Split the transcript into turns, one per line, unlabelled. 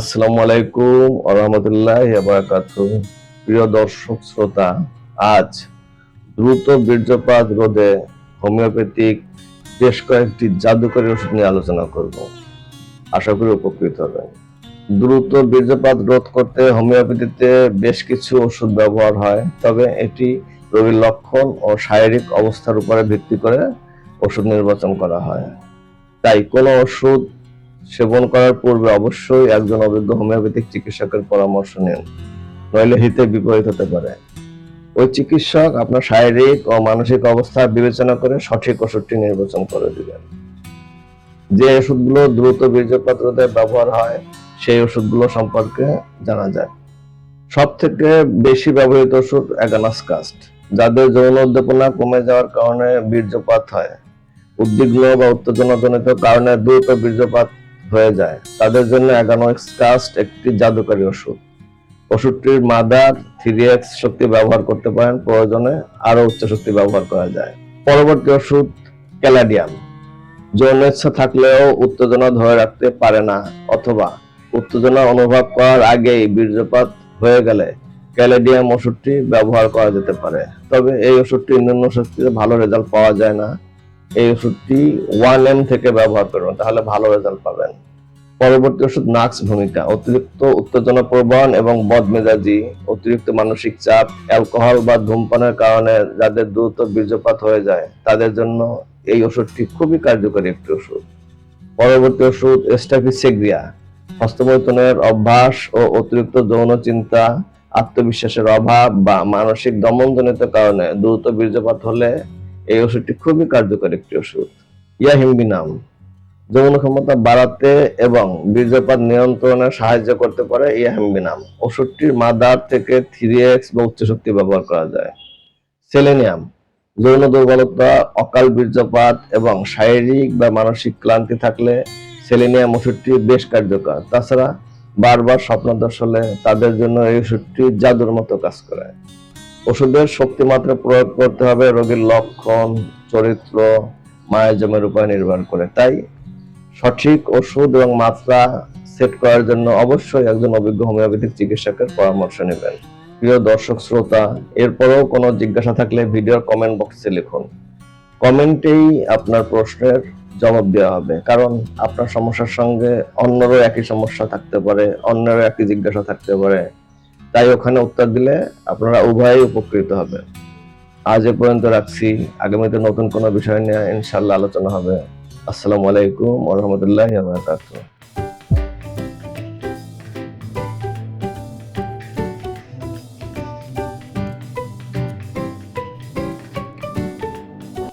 আসসালামু আলাইকুম প্রিয় দর্শক, শ্রোতা, আজ দ্রুত বীর্যপাত রোধে হোমিওপ্যাথিক বেশ কয়েকটি ওষুধ নিয়ে আলোচনা করব। আশা করি উপকৃত দ্রুত বীর্যপাত রোধ করতে হোমিওপ্যাথিতে বেশ কিছু ওষুধ ব্যবহার হয়, তবে এটি রোগীর লক্ষণ ও শারীরিক অবস্থার উপরে ভিত্তি করে ওষুধ নির্বাচন করা হয়। তাই কোনো ওষুধ সেবন করার পূর্বে অবশ্যই একজন অভিজ্ঞ হোমিওপ্যাথিক চিকিৎসকের পরামর্শ নিন, নইলে হিতে বিপরীত হতে পারে। ওই চিকিৎসক আপনার শারীরিক ও মানসিক অবস্থা বিবেচনা করে সঠিক ওষুধটি নির্বাচন করে দিবেন। যে ওষুধগুলো দ্রুত বীর্যপাত ব্যবহার হয়, সেই ওষুধগুলো সম্পর্কে জানা যায়। সব থেকে বেশি ব্যবহৃত ওষুধ অ্যাগানাসকাস্ট, যাদের যৌন উদ্দীপনা কমে যাওয়ার কারণে বীর্যপাত হয়। উদ্বিগ্ন বা উত্তেজনাজনিত কারণে দ্রুত বীর্যপাত হয়ে যায়। তাদের জন্য অ্যাগানোক্সকাস্ট একটি জাদুকারী ওষুধ। ওষুধটির মাদার থ্রি এক্স শক্তি ব্যবহার করতে পারেন। প্রয়োজনে আরও উচ্চ শক্তি ব্যবহার করা যায়। পরবর্তী ওষুধ ক্যালাডিয়াম। যৌন ইচ্ছা থাকলেও উত্তেজনা ধরে রাখতে পারে না, অথবা উত্তেজনা অনুভব করার আগেই বীর্যপাত হয়ে গেলে ক্যালেডিয়াম ওষুধটি ব্যবহার করা যেতে পারে। তবে এই ওষুধটি নিম্ন শক্তিতে ভালো রেজাল্ট পাওয়া যায় না। এই ওষুধটি ওয়ান এম থেকে ব্যবহার করবেন, তাহলে ভালো রেজাল্ট পাবেন। পরবর্তী ওষুধ নাক্স ভূমিকা, অতিরিক্ত উত্তেজনা প্রবণ এবং বদমেজাজি, অতিরিক্ত মানসিক চাপ, অ্যালকোহল বা ধূমপানের কারণে যাদের দ্রুত বীর্যপাত হয়ে যায়, তাদের জন্য এই ওষুধটি খুবই কার্যকরী একটি ওষুধ। পরবর্তী ওষুধ এস্টাফিসেগ্রিয়া, হস্তমৈথুনের অভ্যাস ও অতিরিক্ত যৌন চিন্তা, আত্মবিশ্বাসের অভাব বা মানসিক দমনজনিত কারণে দ্রুত বীর্যপাত হলে এই ওষুধটি খুবই কার্যকরী একটি ওষুধ। ইয়াহিম্বিনাম যৌন ক্ষমতা বাড়াতে এবং বীর্যপাত নিয়ন্ত্রণে সাহায্য করতে পারে ইয়াহিম্বিনাম ওষুধটির মাদার থেকে থ্রি এক্স বা উচ্চ শক্তি ব্যবহার করা যায়। সেলেনিয়াম। যৌন দুর্বলতা, অকাল বীর্যপাত এবং শারীরিক বা মানসিক ক্লান্তি থাকলে সেলেনিয়াম ওষুধটি বেশ কার্যকর। তাছাড়া বারবার স্বপ্নদোষ হলে তাদের জন্য এই ওষুধটি জাদুর মতো কাজ করে। ওষুধের শক্তি শক্তিমাত্রা প্রয়োগ করতে হবে, রোগীর লক্ষণ, চরিত্র মায়াজমের উপর নির্ভর করে। তাই সঠিক ওষুধ এবং মাত্রা সেট করার জন্য অবশ্যই একজন অভিজ্ঞ হোমিওপ্যাথিক চিকিৎসকের পরামর্শ নেবেন। প্রিয় দর্শক, শ্রোতা, এরপরেও কোনো জিজ্ঞাসা থাকলে ভিডিওর কমেন্ট বক্সে লিখুন। কমেন্টেই আপনার প্রশ্নের জবাব দেওয়া হবে, কারণ আপনার সমস্যার সঙ্গে অন্যরও একই সমস্যা থাকতে পারে, অন্যেরও একই জিজ্ঞাসা থাকতে পারে। তাই ওখানে উত্তর দিলে আপনারা উভয়ই উপকৃত হবে। আজ এ পর্যন্ত রাখছি। আগামীতে নতুন কোনো বিষয় নিয়ে ইনশাল্লাহ আলোচনা হবে। আসসালামু আলাইকুম রহমতুল্লাহ